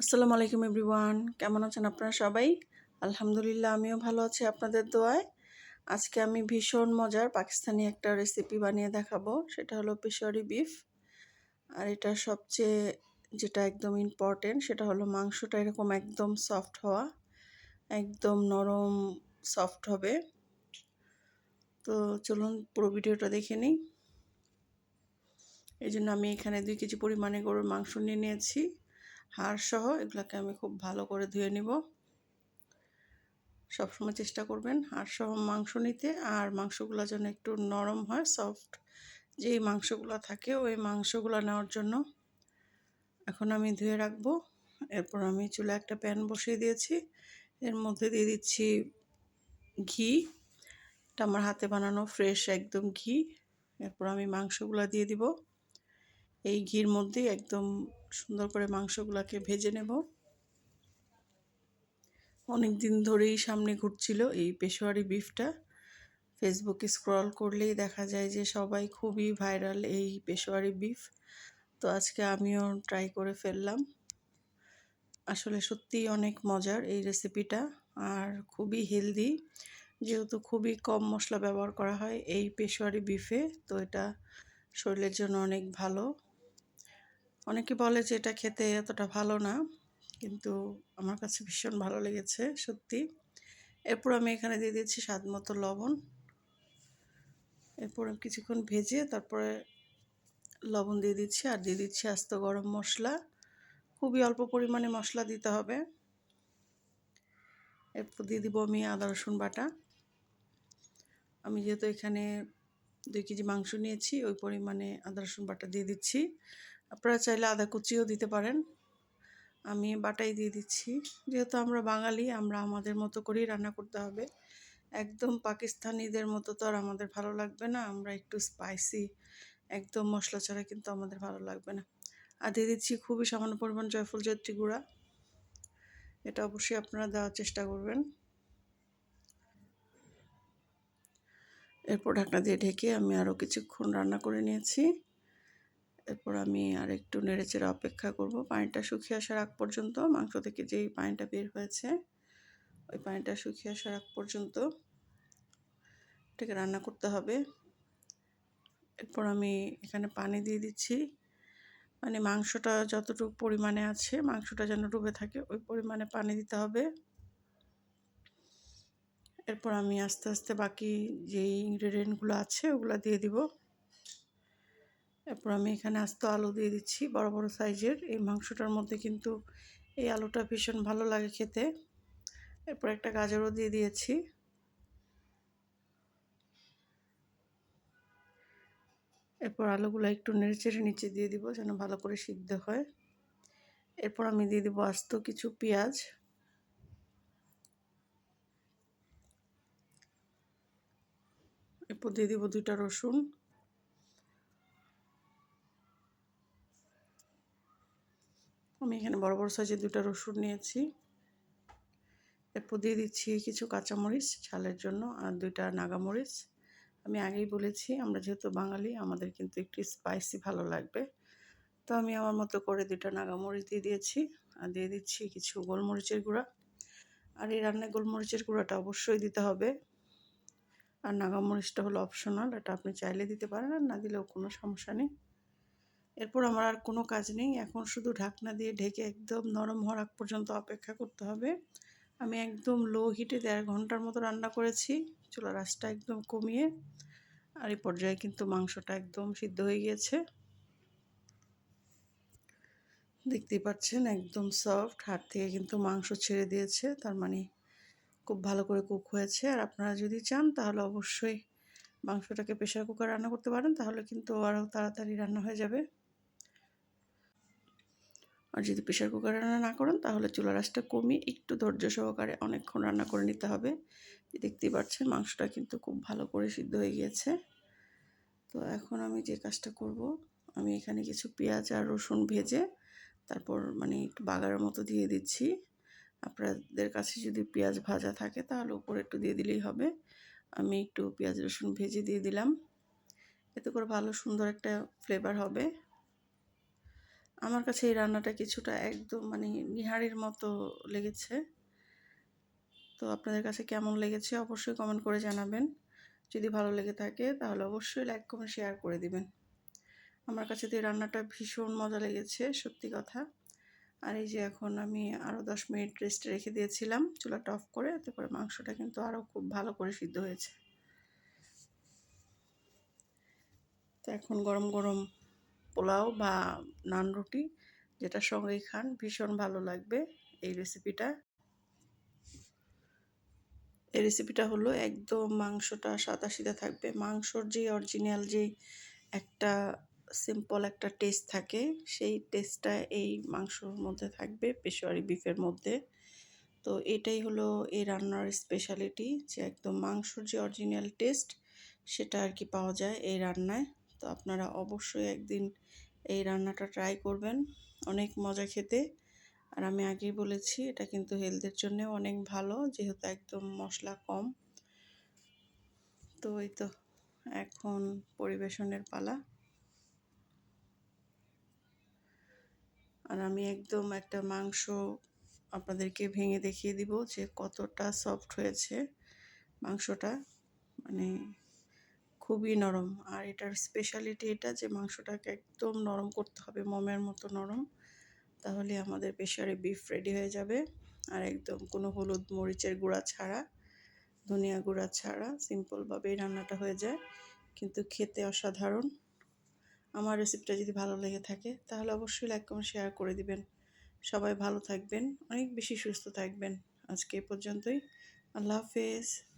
আসসালামু আলাইকুম এভরিওয়ান। কেমন আছেন আপনারা সবাই? আলহামদুলিল্লাহ, আমিও ভালো আছি আপনাদের দোয়ায়। আজকে আমি ভীষণ মজার পাকিস্তানি একটা রেসিপি বানিয়ে দেখাবো, সেটা হলো পেশোয়ারি বিফ আর এটা সবচেয়ে যেটা একদম ইম্পর্টেন্ট সেটা হলো মাংসটা এরকম একদম সফট হওয়া, একদম নরম সফট হবে। তো চলুন পুরো ভিডিওটা দেখে নিই। এই জন্য আমি এখানে দুই কেজি পরিমাণে গরুর মাংস নিয়ে নিয়েছি। হাড় সহ এগুলোকে আমি খুব ভালো করে ধুয়ে নিব। সবসময় চেষ্টা করবেন হাড় সহ মাংস নিতে, আর মাংসগুলো যেন একটু নরম হয় সফট যেই মাংসগুলো থাকে ওই মাংসগুলো নেওয়ার জন্য। এখন আমি ধুয়ে রাখব। এরপর আমি চুলে একটা প্যান বসিয়ে দিয়েছি। এর মধ্যে দিয়ে দিচ্ছি ঘি। এটা আমার হাতে বানানো ফ্রেশ একদম ঘি। এরপর আমি মাংসগুলো দিয়ে দিব। এই ঘির মধ্যেই একদম সুন্দর করে মাংসগুলোকে ভেজে নেব। অনেক দিন ধরেই সামনে ঘুরছিল এই পেশোয়ারি বিফটা। ফেসবুকে স্ক্রল করলেই দেখা যায় যে সবাই খুবই ভাইরাল এই পেশোয়ারি বিফ। তো আজকে আমিও ট্রাই করে ফেললাম। আসলে সত্যিই অনেক মজার এই রেসিপিটা আর খুবই হেলদি। যেহেতু খুবই কম মশলা ব্যবহার করা হয় এই পেশোয়ারি বিফে, তো এটা শরীরের জন্য অনেক ভালো। অনেকে বলে যে, এটা খেতে এতটা ভালো না। কিন্তু আমার কাছে ভীষণ ভালো লেগেছে, সত্যি। এরপর আমি এখানে দিয়ে দিচ্ছি স্বাদ মতো লবণ। এরপর কিছুক্ষণ ভেজে তারপরে লবণ দিয়ে দিচ্ছি আর দিয়ে দিচ্ছি আস্ত গরম মশলা। খুবই অল্প পরিমাণে মশলা দিতে হবে। এরপর দিয়ে দিব আমি আদা, রসুন বাটা। আমি যেহেতু এখানে দুই কেজি মাংস নিয়েছি, ওই পরিমাণে আদা, রসুন বাটা দিয়ে দিচ্ছি। আপনারা চাইলে আদা কুচিও দিতে পারেন। আমি বাটাই দিয়ে দিচ্ছি। যেহেতু আমরা বাঙালি, আমরা আমাদের মতো করেই রান্না করতে হবে। একদম পাকিস্তানিদের মতো তো আর আমাদের ভালো লাগবে না। আমরা একটু স্পাইসি একদম মশলা ছাড়া কিন্তু আমাদের ভালো লাগবে না। আর দিয়ে দিচ্ছি খুবই সামান্য পরিমাণ জয়ফল, জয়ত্রী গুঁড়া। এটা অবশ্যই আপনারা দেওয়ার চেষ্টা করবেন। এরপর ঢাকনা দিয়ে ঢেকে আমি আরও কিছুক্ষণ রান্না করে নিয়েছি। এরপর আমি আর একটু নেড়েচেড়ে অপেক্ষা করব। পানিটা শুকিয়ে আসার আগ পর্যন্ত, মাংস থেকে যেই পানিটা বের হয়েছে, ওই পানিটা শুকিয়ে আসার আগ পর্যন্ত এটাকে রান্না করতে হবে। এরপর আমি এখানে পানি দিয়ে দিচ্ছি। মানে মাংসটা যতটুকু পরিমাণে আছে, মাংসটা যেন ডুবে থাকে, ওই পরিমাণে পানি দিতে হবে। এরপর আমি আস্তে আস্তে বাকি যেই ইনগ্রেডিয়েন্টগুলো আছে, ওগুলো দিয়ে দিব। এরপর আমি এখানে আস্ত আলু দিয়ে দিচ্ছি, বড় বড় সাইজের। এই মাংসটার মধ্যে কিন্তু এই আলুটা ভীষণ ভালো লাগে খেতে। এরপর একটা গাজরও দিয়ে দিয়েছি। এরপর আলুগুলো একটু নেড়েচেড়ে নিচে দিয়ে দিব যেন ভালো করে সিদ্ধ হয়। এরপর আমি দিয়ে দিব আস্ত কিছু পেঁয়াজ। এরপর দিয়ে দিব দুইটা রসুন। আমি এখানে বড় বড় সাইজের দুটা রসুন নিয়েছি। এরপর দিয়ে দিচ্ছি কিছু কাঁচামরিচ ঝালের জন্য আর দুইটা নাগামরিচ। আমি আগেই বলেছি, আমরা যেহেতু বাঙালি, আমাদের কিন্তু একটু স্পাইসি ভালো লাগবে। তো আমি আমার মতো করে দুটা নাগামরিচ দিয়ে দিয়েছি আর দিয়ে দিচ্ছি কিছু গোলমরিচের গুঁড়া। আর এই রান্নায় গোলমরিচের গুঁড়াটা অবশ্যই দিতে হবে। আর নাগামরিচটা হলো অপশনাল এটা আপনি চাইলে দিতে পারেন আর না দিলেও কোনো সমস্যা নেই। এরপর আমার আর কোনো কাজ নেই। এখন শুধু ঢাকনা দিয়ে ঢেকে একদম নরম হওয়ার পর্যন্ত অপেক্ষা করতে হবে। আমি একদম লো হিটে দেড় ঘণ্টার মতো রান্না করেছি। চুলা রাসটা একদম কমিয়ে আর এই পর্যায়ে কিন্তু মাংসটা একদম সিদ্ধ হয়ে গিয়েছে। দেখতেই পাচ্ছেন একদম সফট হাত থেকে কিন্তু মাংস ছেড়ে দিয়েছে। তার মানে খুব ভালো করে কুক হয়েছে। আর আপনারা যদি চান তাহলে অবশ্যই মাংসটাকে প্রেশার কুকার রান্না করতে পারেন। তাহলে কিন্তু আরও তাড়াতাড়ি রান্না হয়ে যাবে। আর যদি প্রেশার কুকারে রান্না না করেন, তাহলে চুলা রাসটা কমিয়ে একটু ধৈর্য সহকারে অনেকক্ষণ রান্না করে নিতে হবে। দেখতেই পাচ্ছেন, মাংসটা কিন্তু খুব ভালো করে সিদ্ধ হয়ে গিয়েছে। তো এখন আমি যে কাজটা করব, আমি এখানে কিছু পেঁয়াজ আর রসুন ভেজে তারপর মানে একটু বাগারের মতো দিয়ে দিচ্ছি। আপনাদের কাছে যদি পেঁয়াজ ভাজা থাকে, তাহলে উপরে একটু দিয়ে দিলেই হবে। আমি একটু পেঁয়াজ রসুন ভেজে দিয়ে দিলাম। এতে করে ভালো সুন্দর একটা ফ্লেভার হবে। আমার কাছে এই রান্নাটা কিছুটা একদম মানে নিহারির মতো লেগেছে। তো আপনাদের কাছে কেমন লেগেছে অবশ্যই কমেন্ট করে জানাবেন। যদি ভালো লেগে থাকে তাহলে অবশ্যই লাইক কমেন্ট শেয়ার করে দিবেন। আমার কাছে তো এই রান্নাটা ভীষণ মজা লেগেছে, সত্যি কথা। আর এই যে এখন আমি আরও দশ মিনিট রেস্টে রেখে দিয়েছিলাম, চুলাটা অফ করে, এতে করে মাংসটা কিন্তু আরও খুব ভালো করে সিদ্ধ হয়েছে। তো এখন গরম গরম পোলাও বা নান রুটি যেটা সঙ্গেই খান, ভীষণ ভালো লাগবে এই রেসিপিটা এই রেসিপিটা হলো একদম মাংসটা সাদা সিধা থাকবে। মাংসর যে অরিজিনাল যে একটা সিম্পল একটা টেস্ট থাকে, সেই টেস্টটা এই মাংসর মধ্যে থাকবে, পেশোয়ারি বিফের মধ্যে। তো এটাই হলো এই রান্নার স্পেশালিটি যে একদম মাংসর যে অরিজিনাল টেস্ট সেটা আর কি পাওয়া যায় এই রান্নায়। তো আপনারা অবশ্যই একদিন এই রান্নাটা ট্রাই করবেন। অনেক মজা খেতে। আর আমি আগেই বলেছি, এটা কিন্তু হেলথের জন্য অনেক ভালো, যেহেতু একদম মশলা কম। তো এই তো, এখন পরিবেশনের পালা। আর আমি একদম একটা মাংস আপনাদেরকে ভেঙে দেখিয়ে দিব যে কতটা সফট হয়েছে মাংসটা। মানে খুবই নরম। আর এটার স্পেশালিটি এটা যে, মাংসটাকে একদম নরম করতে হবে, মমের মতো নরম। তাহলে আমাদের প্রেশারে বিফ রেডি হয়ে যাবে। আর একদম কোনো হলুদ মরিচের গুঁড়া ছাড়া, ধনিয়া গুঁড়া ছাড়া সিম্পলভাবেই রান্নাটা হয়ে যায়। কিন্তু খেতে অসাধারণ। আমার রেসিপিটা যদি ভালো লেগে থাকে, তাহলে অবশ্যই লাইক কমেন্ট শেয়ার করে দিবেন। সবাই ভালো থাকবেন, অনেক বেশি সুস্থ থাকবেন। আজকে এ পর্যন্তই। আল্লাহ হাফেজ।